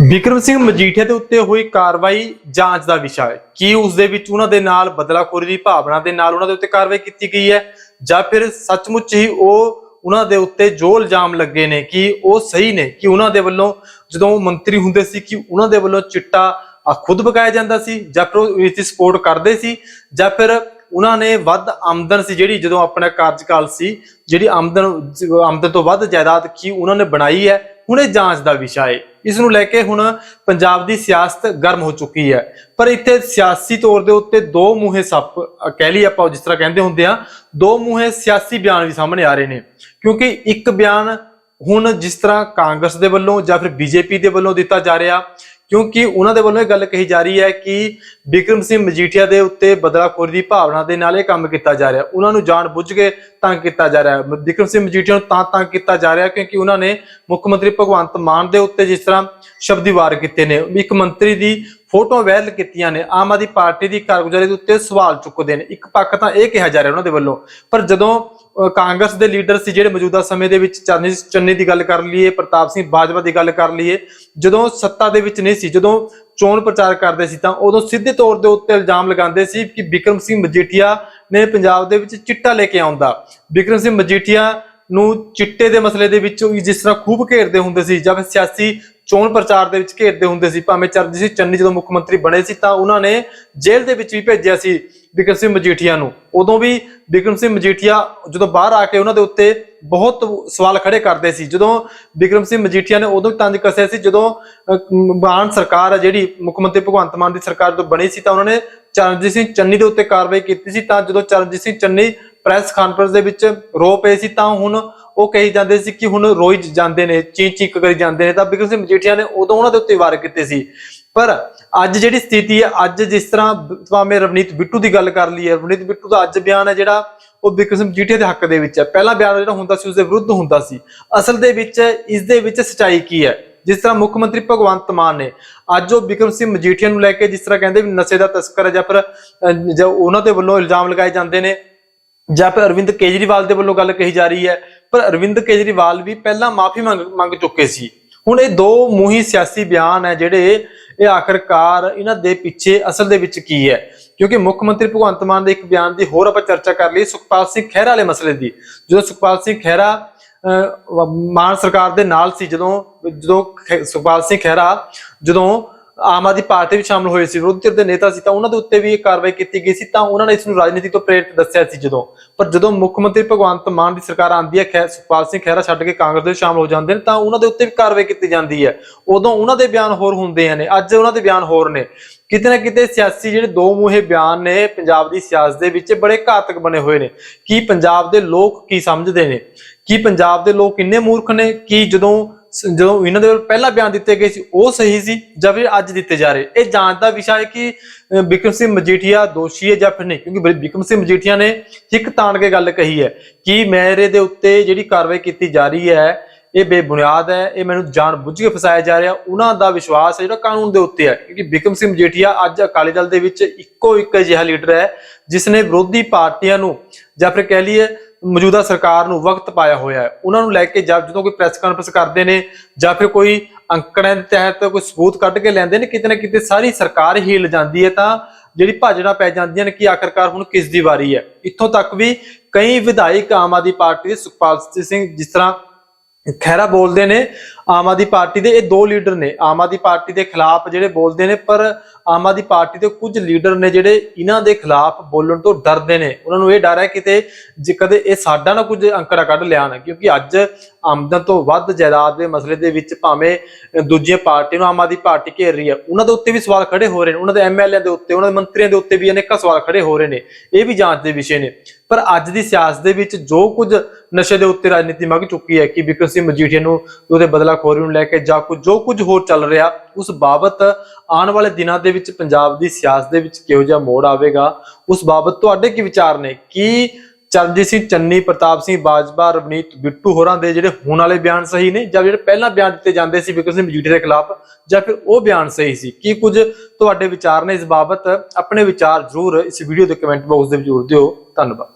ਬਿਕਰਮ ਸਿੰਘ ਮਜੀਠੇ ਦੇ ਉੱਤੇ ਹੋਈ ਕਾਰਵਾਈ ਜਾਂਚ ਦਾ ਵਿਸ਼ਾ ਹੈ। ਕੀ ਉਸ ਦੇ ਵਿੱਚ ਉਹਨਾਂ ਦੇ ਨਾਲ ਬਦਲਾਖੋਰੀ ਦੀ ਭਾਵਨਾ ਦੇ ਨਾਲ ਉਹਨਾਂ ਦੇ ਉੱਤੇ ਕਾਰਵਾਈ ਕੀਤੀ ਗਈ ਹੈ ਜਾਂ ਫਿਰ ਸੱਚਮੁੱਚ ਹੀ ਉਹ ਉਹਨਾਂ ਦੇ ਉੱਤੇ ਜੋ ਇਲਜ਼ਾਮ ਲੱਗੇ ਨੇ ਕਿ ਉਹ ਸਹੀ ਨੇ, ਕਿ ਉਹਨਾਂ ਦੇ ਵੱਲੋਂ ਜਦੋਂ ਮੰਤਰੀ ਹੁੰਦੇ ਸੀ ਕਿ ਉਹਨਾਂ ਦੇ ਵੱਲੋਂ ਚਿੱਟਾ ਖੁਦ ਬਕਾਇਆ ਜਾਂਦਾ ਸੀ ਜਾਂ ਫਿਰ ਉਹ ਇਸ ਦੀ ਸਪੋਰਟ ਕਰਦੇ ਸੀ ਜਾਂ ਫਿਰ ਉਹਨਾਂ ਨੇ ਵੱਧ ਆਮਦਨ ਸੀ ਜਿਹੜੀ ਜਦੋਂ ਆਪਣਾ ਕਾਰਜਕਾਲ ਸੀ, ਜਿਹੜੀ ਆਮਦਨ ਆਮਦਨ ਤੋਂ ਵੱਧ ਜਾਇਦਾਦ ਕੀ ਉਹਨਾਂ ਨੇ ਬਣਾਈ ਹੈ, ਹੁਣ ਇਹ ਜਾਂਚ ਦਾ ਵਿਸ਼ਾ ਹੈ। ਇਸ ਨੂੰ ਲੈ ਕੇ ਹੁਣ ਪੰਜਾਬ ਦੀ ਸਿਆਸਤ ਗਰਮ ਹੋ ਚੁੱਕੀ ਹੈ। ਪਰ ਇੱਥੇ ਸਿਆਸੀ ਤੌਰ ਦੇ ਉੱਤੇ ਦੋ ਮੂਹੇ ਸੱਪ ਕਹਿ ਲਈ ਆਪਾਂ ਜਿਸ ਤਰ੍ਹਾਂ ਕਹਿੰਦੇ ਹੁੰਦੇ ਆ, ਦੋ ਮੂਹੇ ਸਿਆਸੀ ਬਿਆਨ ਵੀ ਸਾਹਮਣੇ ਆ ਰਹੇ ਨੇ। ਕਿਉਂਕਿ ਇੱਕ ਬਿਆਨ ਹੁਣ ਜਿਸ ਤਰ੍ਹਾਂ ਕਾਂਗਰਸ ਦੇ ਵੱਲੋਂ ਜਾਂ ਫਿਰ ਬੀਜੇਪੀ ਦੇ ਵੱਲੋਂ ਦਿੱਤਾ ਜਾ ਰਿਹਾ ਕਿਉਂਕਿ ਉਹਨਾਂ ਦੇ ਵੱਲੋਂ ਇਹ ਗੱਲ ਕਹੀ ਜਾ ਰਹੀ ਹੈ ਕਿ ਬਿਕਰਮ ਸਿੰਘ ਮਜੀਠੀਆ ਦੇ ਉੱਤੇ ਬਦਲਾਖੋਰੀ ਦੀ ਭਾਵਨਾ ਦੇ ਨਾਲ ਇਹ ਕੰਮ ਕੀਤਾ ਜਾ ਰਿਹਾ। ਉਹਨਾਂ ਨੂੰ ਜਾਣ ਬੁੱਝ ਕੇ ਤੰਗ ਕੀਤਾ ਜਾ ਰਿਹਾ ਹੈ। ਵਿਕਰਮ ਸਿੰਘ ਮਜੀਠੀਆ ਨੂੰ ਤਾਂ ਤੰਗ ਕੀਤਾ ਜਾ ਰਿਹਾ ਕਿਉਂਕਿ ਉਹਨਾਂ ਨੇ ਮੁੱਖ ਮੰਤਰੀ ਭਗਵੰਤ ਮਾਨ ਦੇ ਉੱਤੇ ਜਿਸ ਤਰ੍ਹਾਂ ਸ਼ਬਦੀ ਵਾਰ ਕੀਤੇ ਨੇ। ਇੱਕ ਮੰਤਰੀ ਦੀ ਫੋਟੋ ਵਾਇਰਲ ਕੀਤੀਆਂ ਨੇ, ਆਮ ਆਦਮੀ ਪਾਰਟੀ ਦੀ ਕਾਰਗੁਜ਼ਾਰੀ ਦੇ ਉੱਤੇ ਸਵਾਲ ਚੁੱਕਦੇ ਨੇ। ਇੱਕ ਪੱਖ ਤਾਂ ਇਹ ਕਿਹਾ ਜਾ ਰਿਹਾ ਉਹਨਾਂ ਦੇ ਵੱਲੋਂ, ਪਰ ਜਦੋਂ ਕਾਂਗਰਸ ਦੇ ਲੀਡਰ ਸੀ ਜਿਹੜੇ ਮੌਜੂਦਾ ਸਮੇਂ ਦੇ ਵਿੱਚ ਚਰਨੀ ਚੰਨੀ ਦੀ ਗੱਲ ਕਰ ਲਈਏ, ਪ੍ਰਤਾਪ ਸਿੰਘ ਬਾਜਵਾ ਦੀ ਗੱਲ ਕਰ ਲਈਏ, ਜਦੋਂ ਸੱਤਾ ਦੇ ਵਿੱਚ ਨਹੀਂ ਸੀ, ਜਦੋਂ ਚੋਣ ਪ੍ਰਚਾਰ ਕਰਦੇ ਸੀ ਤਾਂ ਉਦੋਂ ਸਿੱਧੇ ਤੌਰ ਦੇ ਉੱਤੇ ਇਲਜ਼ਾਮ ਲਗਾਉਂਦੇ ਸੀ ਕਿ ਵਿਕਰਮ ਸਿੰਘ ਮਜੀਠੀਆ ਨੇ ਪੰਜਾਬ ਦੇ ਵਿੱਚ ਚਿੱਟਾ ਲੈ ਕੇ ਆਉਂਦਾ ਵਿਕਰਮ ਸਿੰਘ ਮਜੀਠੀਆ ਨੂੰ ਚਿੱਟੇ ਦੇ ਮਸਲੇ ਦੇ ਵਿੱਚ ਜਿਸ ਤਰ੍ਹਾਂ ਖੂਬ ਘੇਰਦੇ ਹੁੰਦੇ ਸੀ ਜਾਂ ਫਿਰ ਸਿਆਸੀ ਚੋਣ ਪ੍ਰਚਾਰ ਦੇ ਵਿੱਚ ਘੇਰਦੇ ਹੁੰਦੇ ਸੀ। ਭਾਵੇਂ ਚਰਨਜੀਤ ਸਿੰਘ ਚੰਨੀ ਜਦੋਂ ਮੁੱਖ ਮੰਤਰੀ ਬਣੇ ਸੀ ਤਾਂ ਉਹਨਾਂ ਨੇ ਜੇਲ੍ਹ ਦੇ ਵਿੱਚ ਵੀ ਭੇਜਿਆ ਸੀ ਵਿਕਰਮ ਸਿੰਘ ਮਜੀਠੀਆ ਨੂੰ। ਉਦੋਂ ਵੀ ਵਿਕਰਮ ਸਿੰਘ ਮਜੀਠੀਆ ਜਦੋਂ ਬਾਹਰ ਆ ਕੇ ਉਹਨਾਂ ਦੇ ਉੱਤੇ ਬਹੁਤ ਸਵਾਲ ਖੜੇ ਕਰਦੇ ਸੀ। ਜਦੋਂ ਵਿਕਰਮ ਸਿੰਘ ਮਜੀਠੀਆ ਨੇ ਉਦੋਂ ਤੰਜ ਕੱਸਿਆ ਸੀ ਜਦੋਂ ਅਹ, ਮਾਨ ਸਰਕਾਰ ਆ ਜਿਹੜੀ ਮੁੱਖ ਮੰਤਰੀ ਭਗਵੰਤ ਮਾਨ ਦੀ ਸਰਕਾਰ ਜਦੋਂ ਬਣੀ ਸੀ ਤਾਂ ਉਹਨਾਂ ਨੇ ਚਰਨਜੀਤ ਸਿੰਘ ਚੰਨੀ ਦੇ ਉੱਤੇ ਕਾਰਵਾਈ ਕੀਤੀ ਸੀ। ਤਾਂ ਜਦੋਂ ਚਰਨਜੀਤ ਸਿੰਘ ਚੰਨੀ ਪ੍ਰੈਸ ਕਾਨਫਰੰਸ ਦੇ ਵਿੱਚ ਰੋ ਪਏ ਸੀ ਤਾਂ ਹੁਣ ਉਹ ਕਹੀ ਜਾਂਦੇ ਸੀ ਕਿ ਹੁਣ ਰੋਈ ਜਾਂਦੇ ਨੇ, ਚੀਂ ਚੀਕ ਕਰੀ ਜਾਂਦੇ ਨੇ, ਤਾਂ ਬਿਕਰਮ ਸਿੰਘ ਮਜੀਠੀਆ ਨੇ ਉਦੋਂ ਉਹਨਾਂ ਦੇ ਉੱਤੇ ਵਾਰ ਕੀਤੇ ਸੀ। ਪਰ ਅੱਜ ਜਿਹੜੀ ਸਥਿਤੀ ਹੈ, ਅੱਜ ਜਿਸ ਤਰ੍ਹਾਂ ਭਾਵੇਂ ਰਵਨੀਤ ਬਿੱਟੂ ਦੀ ਗੱਲ ਕਰ ਲਈ ਹੈ ਰਵਨੀਤ ਬਿੱਟੂ ਦਾ ਅੱਜ ਬਿਆਨ ਹੈ ਜਿਹੜਾ, ਉਹ ਬਿਕਰਮ ਸਿੰਘ ਮਜੀਠੀਆ ਦੇ ਹੱਕ ਦੇ ਵਿੱਚ ਹੈ। ਪਹਿਲਾ ਬਿਆਨ ਜਿਹੜਾ ਹੁੰਦਾ ਸੀ ਉਸ ਦੇ ਵਿਰੁੱਧ ਹੁੰਦਾ ਸੀ। ਅਸਲ ਦੇ ਵਿੱਚ ਇਸ ਦੇ ਵਿੱਚ ਸਚਾਈ ਕੀ ਹੈ? ਜਿਸ ਤਰ੍ਹਾਂ ਮੁੱਖ ਮੰਤਰੀ ਭਗਵੰਤ ਮਾਨ ਨੇ ਅੱਜ ਉਹ ਬਿਕਰਮ ਸਿੰਘ ਮਜੀਠੀਆ ਨੂੰ ਲੈ ਕੇ ਜਿਸ ਤਰ੍ਹਾਂ ਕਹਿੰਦੇ ਵੀ ਨਸ਼ੇ ਦਾ ਤਸਕਰ ਹੈ ਜਾਂ ਫਿਰ ਜੋ ਉਹਨਾਂ ਦੇ ਵੱਲੋਂ ਇਲਜ਼ਾਮ ਲਗਾਏ ਜਾਂਦੇ ਨੇ ਜਾਂ ਫਿਰ ਅਰਵਿੰਦ ਕੇਜਰੀਵਾਲ ਦੇ ਵੱਲੋਂ ਗੱਲ ਕਹੀ ਜਾ ਰਹੀ ਹੈ ਪਰ ਅਰਵਿੰਦ ਕੇਜਰੀਵਾਲ ਵੀ ਪਹਿਲਾਂ ਮਾਫੀ ਮੰਗ ਮੰਗ ਚੁੱਕੇ ਸੀ। ਹੁਣ ਇਹ ਦੋ ਮੂਹੀ ਸਿਆਸੀ ਬਿਆਨ ਹੈ ਜਿਹੜੇ ਇਹ ਆਖਰਕਾਰ ਇਹਨਾਂ ਦੇ ਪਿੱਛੇ ਅਸਲ ਦੇ ਵਿੱਚ ਕੀ ਹੈ? ਕਿਉਂਕਿ ਮੁੱਖ ਮੰਤਰੀ ਭਗਵੰਤ ਮਾਨ ਦੇ ਇੱਕ ਬਿਆਨ ਦੀ ਹੋਰ ਆਪਾਂ ਚਰਚਾ ਕਰ ਲਈ ਸੁਖਪਾਲ ਸਿੰਘ ਖਹਿਰਾ ਵਾਲੇ ਮਸਲੇ ਦੀ। ਜਦੋਂ ਸੁਖਪਾਲ ਸਿੰਘ ਖਹਿਰਾ ਅਹ, ਵ- ਮਾਨ ਸਰਕਾਰ ਦੇ ਨਾਲ ਸੀ ਜਦੋਂ ਜਦੋਂ ਸੁਖਪਾਲ ਸਿੰਘ ਖਹਿਰਾ ਜਦੋਂ ਆਮ ਆਦਮੀ ਪਾਰਟੀ ਵਿੱਚ ਸ਼ਾਮਲ ਹੋਏ ਸੀ, ਵਿਰੋਧੀ ਧਿਰ ਦੇ ਨੇਤਾ ਸੀ, ਤਾਂ ਉਹਨਾਂ ਦੇ ਉੱਤੇ ਵੀ ਇਹ ਕਾਰਵਾਈ ਕੀਤੀ ਗਈ ਸੀ, ਤਾਂ ਉਹਨਾਂ ਨੇ ਇਸ ਨੂੰ ਰਾਜਨੀਤੀ ਤੋਂ ਪ੍ਰੇਰਿਤ ਦੱਸਿਆ ਸੀ ਜਦੋਂ। ਪਰ ਜਦੋਂ ਮੁੱਖ ਮੰਤਰੀ ਭਗਵੰਤ ਮਾਨ ਦੀ ਸਰਕਾਰ ਆਂਦੀ ਹੈ ਖੈ ਸੁਖਪਾਲ ਸਿੰਘ ਖਹਿਰਾ ਛੱਡ ਕੇ ਕਾਂਗਰਸ ਦੇ ਵਿੱਚ ਸ਼ਾਮਲ ਹੋ ਜਾਂਦੇ ਨੇ, ਤਾਂ ਉਹਨਾਂ ਦੇ ਉੱਤੇ ਵੀ ਕਾਰਵਾਈ ਕੀਤੀ ਜਾਂਦੀ ਹੈ। ਉਦੋਂ ਉਹਨਾਂ ਦੇ ਬਿਆਨ ਹੋਰ ਹੁੰਦੇ ਨੇ ਅੱਜ ਉਹਨਾਂ ਦੇ ਬਿਆਨ ਹੋਰ ਨੇ। ਕਿਤੇ ਨਾ ਕਿਤੇ ਸਿਆਸੀ ਜਿਹੜੇ ਦੋ ਮੂਹੇ ਬਿਆਨ ਨੇ, ਪੰਜਾਬ ਦੀ ਸਿਆਸਤ ਦੇ ਵਿੱਚ ਬੜੇ ਘਾਤਕ ਬਣੇ ਹੋਏ ਨੇ। ਕੀ ਪੰਜਾਬ ਦੇ ਲੋਕ ਕੀ ਸਮਝਦੇ ਨੇ? ਕੀ ਪੰਜਾਬ ਦੇ ਲੋਕ ਇੰਨੇ ਮੂਰਖ ਨੇ? ਕਿ ਜਦੋਂ ਜਦੋਂ ਇਹਨਾਂ ਦੇ ਵੱਲ ਬਿਆਨ ਦਿੱਤੇ ਗਏ ਸੀ ਉਹ ਸਹੀ ਸੀ ਜਾਂ ਫਿਰ ਅੱਜ ਦਿੱਤੇ ਜਾ ਰਹੇ? ਇਹ ਜਾਂਚ ਦਾ ਵਿਸ਼ਾ ਹੈ ਕਿ ਅਹ, ਸਿੰਘ ਮਜੀਠੀਆ ਦੋਸ਼ੀ ਹੈ ਜਾਂ ਫਿਰ ਨਹੀਂ? ਕਿਉਂਕਿ ਬਿ- ਸਿੰਘ ਮਜੀਠੀਆ ਨੇ ਹਿੱਕ ਤਾਣ ਕੇ ਗੱਲ ਕਹੀ ਹੈ ਕਿ ਮੇਰੇ ਦੇ ਉੱਤੇ ਜਿਹੜੀ ਕਾਰਵਾਈ ਕੀਤੀ ਜਾ ਰਹੀ ਹੈ ਇਹ ਬੇਬੁਨਿਆਦ ਹੈ ਇਹ ਮੈਨੂੰ ਜਾਣ ਬੁੱਝ ਕੇ ਫਸਾਇਆ ਜਾ ਰਿਹਾ ਉਹਨਾਂ ਦਾ ਵਿਸ਼ਵਾਸ ਹੈ ਜਿਹੜਾ ਕਾਨੂੰਨ ਦੇ ਉੱਤੇ ਹੈ। ਕਿਉਂਕਿ ਬਿਕਰਮ ਸਿੰਘ ਮਜੀਠੀਆ ਅੱਜ ਅਕਾਲੀ ਦਲ ਦੇ ਵਿੱਚ ਇੱਕੋ ਇੱਕ ਅਜਿਹਾ ਲੀਡਰ ਹੈ ਜਿਸ ਨੇ ਵਿਰੋਧੀ ਪਾਰਟੀਆਂ ਨੂੰ ਜਾਂ ਫਿਰ ਕਹਿ ਲਈਏ ਮੌਜੂਦਾ ਸਰਕਾਰ ਨੂੰ ਵਕਤ ਪਾਇਆ ਹੋਇਆ ਹੈ। ਉਹਨਾਂ ਨੂੰ ਲੈ ਕੇ ਜਦ ਜਦੋਂ ਕੋਈ ਪ੍ਰੈਸ ਕਾਨਫਰੰਸ ਕਰਦੇ ਨੇ ਜਾਂ ਫਿਰ ਕੋਈ ਅੰਕੜਿਆਂ ਦੇ ਤਹਿਤ ਕੋਈ ਸਬੂਤ ਕੱਢ ਕੇ ਲੈਂਦੇ ਨੇ, ਕਿਤੇ ਨਾ ਕਿਤੇ ਸਾਰੀ ਸਰਕਾਰ ਹੀ ਹਿੱਲ ਜਾਂਦੀ ਹੈ ਤਾਂ ਜਿਹੜੀ ਭਾਜੜਾ ਪੈ ਜਾਂਦੀਆਂ ਨੇ, ਕਿ ਆਖਰਕਾਰ ਹੁਣ ਕਿਸ ਦੀ ਵਾਰੀ ਹੈ? ਇੱਥੋਂ ਤੱਕ ਵੀ ਕਈ ਵਿਧਾਇਕ ਆਮ ਆਦਮੀ ਪਾਰਟੀ ਦੇ ਸੁਖਪਾਲ ਸਿੰਘ ਜਿਸ ਤਰ੍ਹਾਂ ਖਹਿਰਾ ਬੋਲਦੇ ਨੇ ਆਮ ਆਦਮੀ ਪਾਰਟੀ ਦੇ, ਇਹ ਦੋ ਲੀਡਰ ਨੇ। ਆਮ ਆਦਮੀ ਪਾਰਟੀ ਦੇ ਖਿਲਾਫ ਜਿਹੜੇ ਬੋਲਦੇ ਨੇ, ਪਰ ਆਮ ਆਦਮੀ ਪਾਰਟੀ ਦੇ ਕੁਝ ਲੀਡਰ ਨੇ ਜਿਹੜੇ ਇਹਨਾਂ ਦੇ ਖਿਲਾਫ ਬੋਲਣ ਤੋਂ ਡਰਦੇ ਨੇ। ਉਹਨਾਂ ਨੂੰ ਇਹ ਡਰ ਹੈ ਕਿਤੇ ਜੇ ਕਦੇ ਇਹ ਸਾਡਾ ਨਾ ਕੁਝ ਅੰਕੜਾ ਕੱਢ ਲਿਆਣ ਕਿਉਂਕਿ ਅੱਜ ਆਮਦਨ ਤੋਂ ਵੱਧ ਜਾਇਦਾਦ ਦੇ ਮਸਲੇ ਦੇ ਵਿੱਚ ਭਾਵੇਂ ਦੂਜੀਆਂ ਪਾਰਟੀ ਨੂੰ ਆਮ ਆਦਮੀ ਪਾਰਟੀ ਘੇਰ ਰਹੀ ਹੈ, ਉਹਨਾਂ ਦੇ ਉੱਤੇ ਵੀ ਸਵਾਲ ਖੜੇ ਹੋ ਰਹੇ ਨੇ। ਉਹਨਾਂ ਦੇ ਐਮਐਲਏ ਦੇ ਉੱਤੇ, ਉਹਨਾਂ ਦੇ ਮੰਤਰੀਆਂ ਦੇ ਉੱਤੇ ਵੀ ਅਨੇਕਾਂ ਸਵਾਲ ਖੜੇ ਹੋ ਰਹੇ ਨੇ। ਇਹ ਵੀ ਜਾਂਚ ਦੇ ਵਿਸ਼ੇ ਨੇ। ਪਰ ਅੱਜ ਦੀ ਸਿਆਸਤ ਦੇ ਵਿੱਚ ਜੋ ਕੁਝ ਨਸ਼ੇ ਦੇ ਉੱਤੇ ਰਾਜਨੀਤੀ ਮੰਗ ਚੁੱਕੀ ਹੈ, ਕਿ ਵਿਕਰਮ ਸਿੰਘ ਮਜੀਠੀਆ ਨੂੰ ਉਹਦੇ ਬਦਲਾ ਬਦਲਾਖੋਰੀ ਨੂੰ ਲੈ ਕੇ ਜਾਂ ਕੁਝ ਜੋ ਕੁਝ ਹੋਰ ਚੱਲ ਰਿਹਾ, ਉਸ ਬਾਬਤ ਆਉਣ ਵਾਲੇ ਦਿਨਾਂ ਦੇ ਵਿੱਚ ਪੰਜਾਬ ਦੀ ਸਿਆਸਤ ਦੇ ਵਿੱਚ ਕਿਹੋ ਜਿਹਾ ਮੋੜ ਆਵੇਗਾ? ਉਸ ਬਾਬਤ ਤੁਹਾਡੇ ਕੀ ਵਿਚਾਰ ਨੇ? ਕੀ ਚਰਨਜੀਤ ਸਿੰਘ ਚੰਨੀ, ਪ੍ਰਤਾਪ ਸਿੰਘ, ਬਾਜਵਾ, ਰਵਨੀਤ, ਬਿੱਟੂ ਹੋਰਾਂ ਦੇ ਜਿਹੜੇ ਹੁਣ ਵਾਲੇ ਬਿਆਨ ਸਹੀ ਨੇ ਜਾਂ ਜਿਹੜੇ ਪਹਿਲਾਂ ਬਿਆਨ ਦਿੱਤੇ ਜਾਂਦੇ ਸੀ ਵਿਕਰਮ ਸਿੰਘ ਮਜੀਠੀਆ ਦੇ ਖਿਲਾਫ, ਜਾਂ ਫਿਰ ਉਹ ਬਿਆਨ ਸਹੀ ਸੀ? ਕੀ ਕੁਝ ਤੁਹਾਡੇ ਵਿਚਾਰ ਨੇ ਇਸ ਬਾਬਤ? ਆਪਣੇ ਵਿਚਾਰ ਜ਼ਰੂਰ ਇਸ ਵੀਡੀਓ ਦੇ ਕਮੈਂਟ ਬਾਕਸ ਦੇ ਵਿੱਚ ਜ਼ਰੂਰ ਦਿਓ। ਧੰਨਵਾਦ।